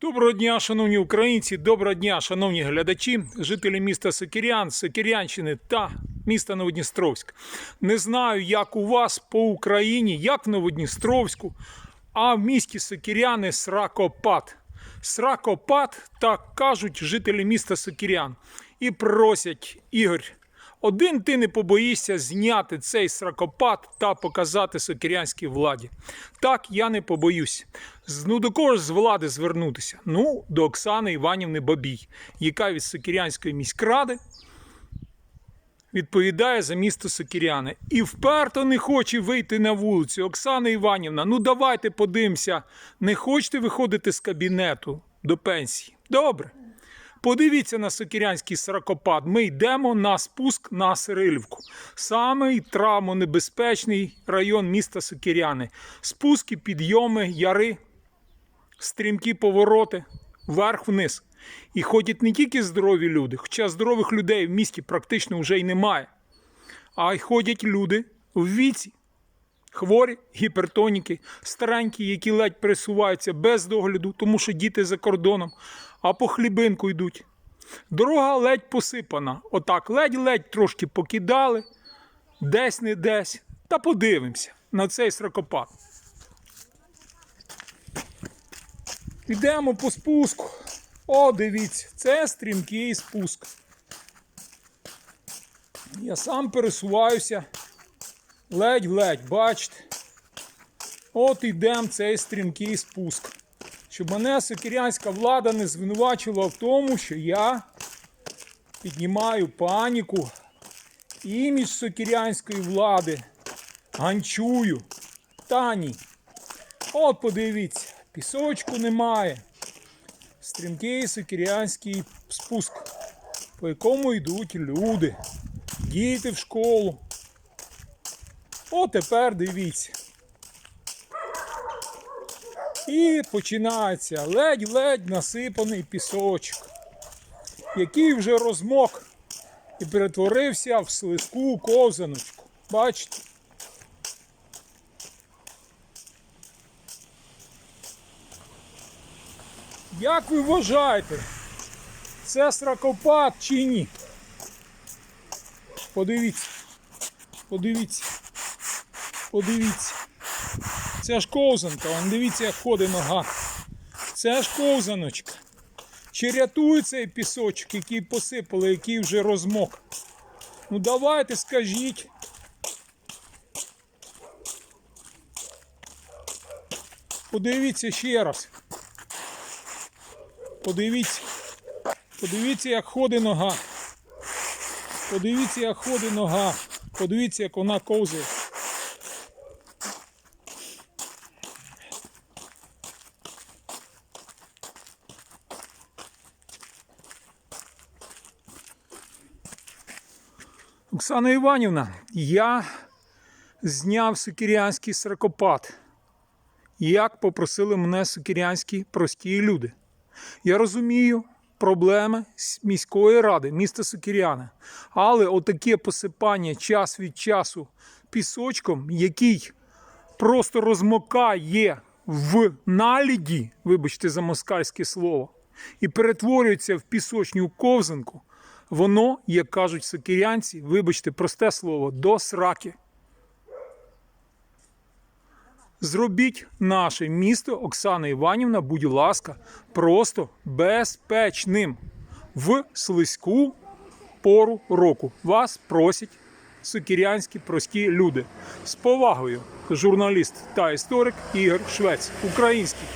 Доброго дня, шановні українці, доброго дня, шановні глядачі, жителі міста Сокирян, Сокирянщини та міста Новодністровськ. Не знаю, як у вас по Україні, як в Новодністровську, а в місті Сокиряни сракопад. Сракопад, так кажуть жителі міста Сокирян. І просять, Ігор, один ти не побоїшся зняти цей сракопад та показати сокирянській владі. Так, я не побоюсь. Ну до кого ж з влади звернутися? Ну, до Оксани Іванівни Бабій, яка від Сокирянської міськради відповідає за місто Сокиряни. І вперто не хоче вийти на вулицю. Оксана Іванівна, ну давайте подивимося. Не хочете виходити з кабінету до пенсії? Добре. Подивіться на Сокирянський сракопад. Ми йдемо на спуск на Сирилівку. Самий травмонебезпечний район міста Сокиряни. Спуски, підйоми, яри, стрімкі повороти, вверх-вниз. І ходять не тільки здорові люди, хоча здорових людей в місті практично вже й немає, а й ходять люди в віці. Хворі, гіпертоніки, старенькі, які ледь пересуваються без догляду, тому що діти за кордоном, а по хлібинку йдуть. Дорога ледь посипана. Отак, ледь-ледь трошки покидали, десь не десь. Та подивимося на цей сракопад. Йдемо по спуску. О, дивіться, це стрімкий спуск. Я сам пересуваюся ледь-ледь, бачите. От йдемо цей стрімкий спуск. Щоб мене сокирянська влада не звинувачила в тому, що я піднімаю паніку, імідж сокирянської влади, ганчую. Та ні. От подивіться, пісочку немає. Стрімкий сокирянський спуск, по якому йдуть люди, діти в школу. О, тепер дивіться. І починається ледь-ледь насипаний пісочок, який вже розмок і перетворився в слизьку ковзаночку. Бачите? Як ви вважаєте, це сракопад чи ні? Подивіться. Подивіться. Подивіться. Це ж ковзанка, вон дивіться, як ходить нога. Це ж ковзаночка. Чи рятує цей пісочок, який посипали, який вже розмок? Ну давайте скажіть. Подивіться ще раз. Подивіться. Подивіться, як ходить нога. Подивіться, як ходить нога. Подивіться, як вона ковзає. Оксана Іванівна, я зняв сокирянський сракопад. Як попросили мене сокирянські прості люди. Я розумію проблеми міської ради, міста Сокиряна. Але отаке посипання час від часу пісочком, який просто розмокає в наліді, вибачте за москальське слово, і перетворюється в пісочню ковзанку, воно, як кажуть сокирянці, вибачте, просте слово, до сраки. Зробіть наше місто, Оксана Іванівна, будь ласка, просто безпечним в слизьку пору року. Вас просять сокирянські прості люди. З повагою, журналіст та історик Ігор Швець, український.